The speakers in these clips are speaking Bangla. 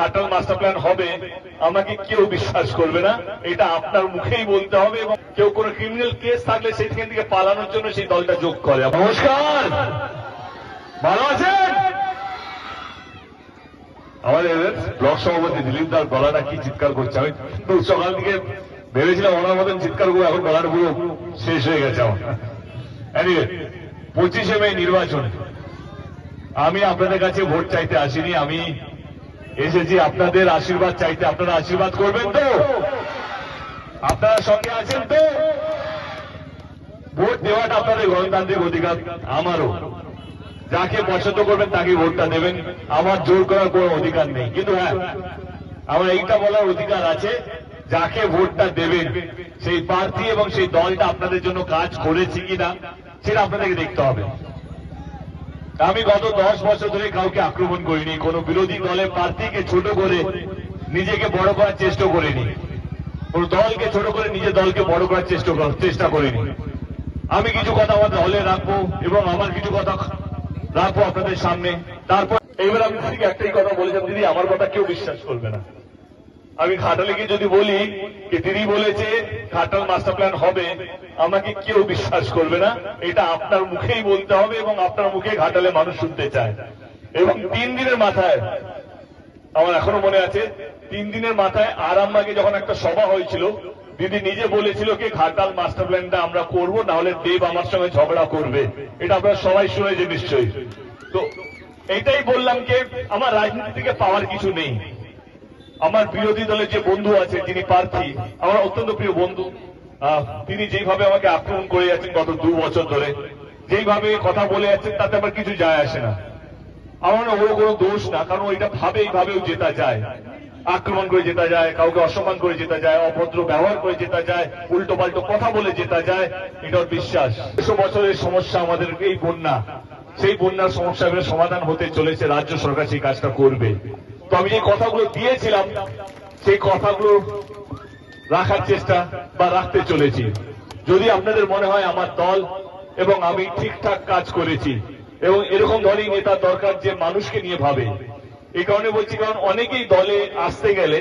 ঘাটাল মাস্টার প্ল্যান হবে, আমাকে কেউ বিশ্বাস করবে না। এটা আপনার মুখেই বলতে হবে এবং কেউ কোনো ক্রিমিনাল কেস থাকলে সেখান থেকে পালানোর জন্য সেই দলটা যোগ করে। নমস্কার! ভালো আছেন? আমাদের ব্লক সভাপতি দিলীপ দার গলাটা কি চিৎকার করছে। আমি তো সকাল থেকে ভেবেছিলাম ওনার মতন চিৎকার করব, এখন গলাটা পুরো শেষ হয়ে গেছে আমার। পঁচিশে মে নির্বাচন। আমি আপনাদের কাছে ভোট চাইতে আসিনি, আমি এসেছি, আপনাদের আশীর্বাদ চাইতে। আপনারা আশীর্বাদ করবেন তো? আপনারা সঙ্গে আছেন তো? ভোট দেওয়াটা আপনাদের গণতান্ত্রিক অধিকার আমারও। যাকে পছন্দ করবেন তাকে ভোটটা দেবেন। আমার জোর করার কোনো অধিকার নেই। কিন্তু হ্যাঁ আমার এইটা বলার অধিকার আছে, যাকে ভোটটা দেবেন, সেই প্রার্থী এবং সেই দলটা আপনাদের জন্য কাজ করেছে কিনা, সেটা আপনাদেরকে দেখতে হবে। আমি গত দশ বছর ধরে কাউকে আক্রমণ করিনি, কোন বিরোধী দলের প্রার্থীকে ছোট করে নিজেকে বড় করার চেষ্টা করিনি, কোন দলকে ছোট করে নিজের দলকে বড় করার চেষ্টা চেষ্টা করিনি। আমি কিছু কথা আমার দলে রাখব এবং আমার কিছু কথা রাখব আপনাদের সামনে। তারপর এইবার আমি দিদিকে একটাই কথা বলেছিলাম, দিদি, আমার কথা কেউ বিশ্বাস করবে না। আমি ঘাটালে গিয়ে যদি বলি যে দিদি বলেছে, ঘাটাল মাস্টার প্ল্যান হবে, আমাকে কেউ বিশ্বাস করবে না। এটা আপনার মুখেই বলতে হবে এবং আপনার মুখে ঘাটালে মানুষ শুনতে চায়। এবং তিন দিনের মাথায়, আমার এখনও মনে আছে, তিন দিনের মাথায় আরামবাগে যখন একটা সভা হয়েছিল, দিদি নিজে বলেছিল কি, ঘাটাল মাস্টার প্ল্যানটা আমরা করব না হলে দেব আমার সঙ্গে ঝগড়া করবে। এটা আপনারা সবাই শুনেছে নিশ্চয়ই। তো এইটাই বললাম যে আমার রাজনীতি থেকে পাওয়ার কিছু নেই। আমার বিরোধী দলের যে বন্ধু আছে, যিনি প্রার্থী, আমার অত্যন্ত প্রিয় বন্ধু তিনি যেইভাবে আমাকে আক্রমণ করে যাচ্ছেন গত দু বছর ধরে, যেইভাবে কথা বলে যাচ্ছেন, তাতে আমার কিছু যায় আসে না। আমার ওর কোনো দোষ না, কারণ ওইটা ভাবে এইভাবেও জেতা যায়। আক্রমণ করে জেতা যায়, কাউকে অসম্মান করে জেতা যায়, অভদ্র ব্যবহার করে জেতা যায় উল্টো পাল্টো কথা বলে জেতা যায়, এটা ওর বিশ্বাস। একশো বছরের সমস্যা আমাদের এই বন্যা, সেই বন্যার সমস্যাগুলো সমাধান হতে চলেছে, রাজ্য সরকার সেই কাজটা করবে। তো আমি যে কথাগুলো দিয়েছিলাম, সেই কথাগুলো রাখার চেষ্টা বা রাখতে চলেছি। যদি আপনাদের মনে হয় আমার দল এবং আমি ঠিকঠাক কাজ করেছি এবং এরকম দলই নেতা দরকার যে মানুষকে নিয়ে ভাবে, এই কারণে বলছি, কারণ অনেকেই দলে আসতে গেলে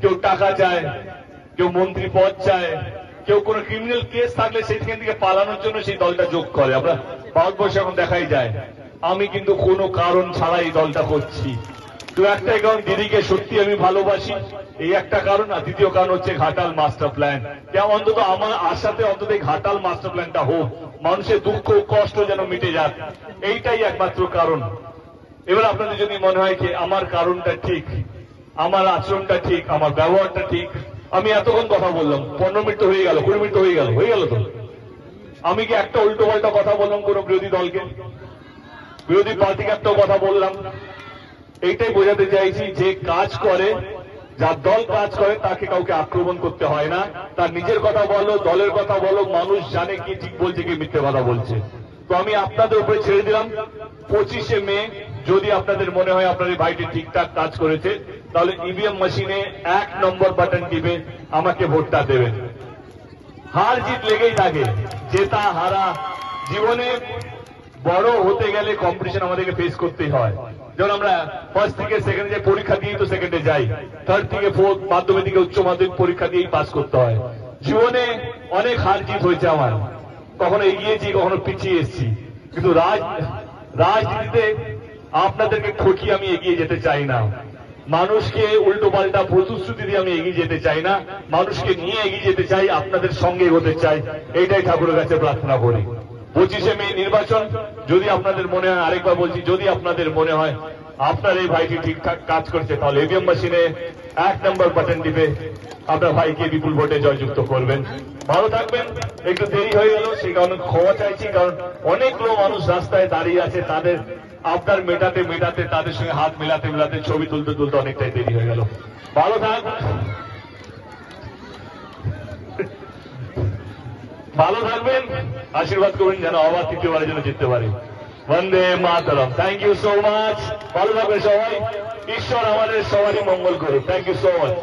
কেউ টাকা চায়, কেউ মন্ত্রী পদ চায়, কেউ কোনো ক্রিমিনাল কেস থাকলে সেখান থেকে পালানোর জন্য সেই দলটা যোগ করে। আমরা ভারতবর্ষে এখন দেখাই যায়, আমি কিন্তু কোনো কারণ ছাড়া এই দলটা করছি। তো একটাই কারণ দিদিকে সত্যি আমি ভালোবাসি। এই একটা কারণ, আর দ্বিতীয় কারণ হচ্ছে ঘাটাল মাস্টার প্ল্যান। অন্তত আমার আশাতে অন্তত ঘাটাল মাস্টার প্ল্যানটা হোক, মানুষের দুঃখ কষ্ট যেন মিটে যাক। এইটাই একমাত্র কারণ। এবার আপনাদের যদি মনে হয় যে আমার কারণটা ঠিক, আমার আচরণটা ঠিক, আমার ব্যবহারটা ঠিক, আমি এতক্ষণ কথা বললাম। পনেরো মিনিট তো হয়ে গেল, কুড়ি মিনিট হয়ে গেল হয়ে গেল তো? আমি কি একটা উল্টো পাল্টা কথা বললাম কোন বিরোধী দলকে? বিরোধী পার্টিকে একটাও কথা বললাম। এইটাই বোঝাতে চাইছি যে কাজ করে, যার দল কাজ করে, তাকে কাউকে আক্রমণ করতে হয় না। তার নিজের কথা বলো, দলের কথা বলো, মানুষ জানে কি ঠিক বলছে, কি মিথ্যে কথা বলছে। তো আমি আপনাদের উপরে ছেড়ে দিলাম। পঁচিশে মে, যদি আপনাদের মনে হয় আপনার এই ভাইটি ঠিকঠাক কাজ করেছে, তাহলে ইভিএম মেশিনে এক নম্বর বাটন টিপে আমাকে ভোটটা দেবেন। হার জিত লেগেই থাকে, জেতা, হারা। জীবনে বড় হতে গেলে কম্পিটিশন আমাদেরকে ফেস করতেই হয়। যেমন আমরা ফার্স্ট থেকে সেকেন্ড যে পরীক্ষা দিয়েই তো সেকেন্ডে যাই। থার্ড থেকে ফোর্থ মাধ্যমিক থেকে উচ্চ মাধ্যমিক পরীক্ষা দিয়েই পাস করতে হয়। জীবনে অনেক হার জিত হয়েছে আমার। কখনো এগিয়েছি, কখনো পিছিয়ে এসেছি। কিন্তু রাজ, রাজনীতিতে আপনাদেরকে ঠকিয়ে আমি এগিয়ে যেতে চাই না। মানুষকে উল্টো পাল্টা প্রতিশ্রুতি দিয়ে আমি এগিয়ে যেতে চাই না। মানুষকে নিয়ে এগিয়ে যেতে চাই, আপনাদের সঙ্গে এগোতে চাই। এইটাই ঠাকুরের কাছে প্রার্থনা করি। পঁচিশে মে নির্বাচন যদি আপনাদের মনে হয়, আরেকবার বলছি, যদি আপনাদের মনে হয় আপনার এই ভাইটি ঠিকঠাক কাজ করছে, তাহলে এভিএম মেশিনে এক নম্বর বাটন টিপে আপনার ভাইকে বিপুল ভোটে জয়যুক্ত করবেন। ভালো থাকবেন। একটু দেরি হয়ে গেল সেই কারণে ক্ষমা চাইছি, কারণ অনেকগুলো মানুষ রাস্তায় দাঁড়িয়ে আছে, তাদের আপনার মেটাতে মেটাতে, তাদের সঙ্গে হাত মেলাতে মেলাতে, ছবি তুলতে তুলতে অনেকটাই দেরি হয়ে গেল। ভালো থাক। ভালো থাকবেন। আশীর্বাদ করবেন যেন আবার তৃতীয়বারের জন্য জিততে পারে। বন্দে মাতরম। থ্যাংক ইউ সো মাচ ভালো থাকবেন সবাই, ঈশ্বর আমাদের সবারই মঙ্গল করুন থ্যাংক ইউ সো মাচ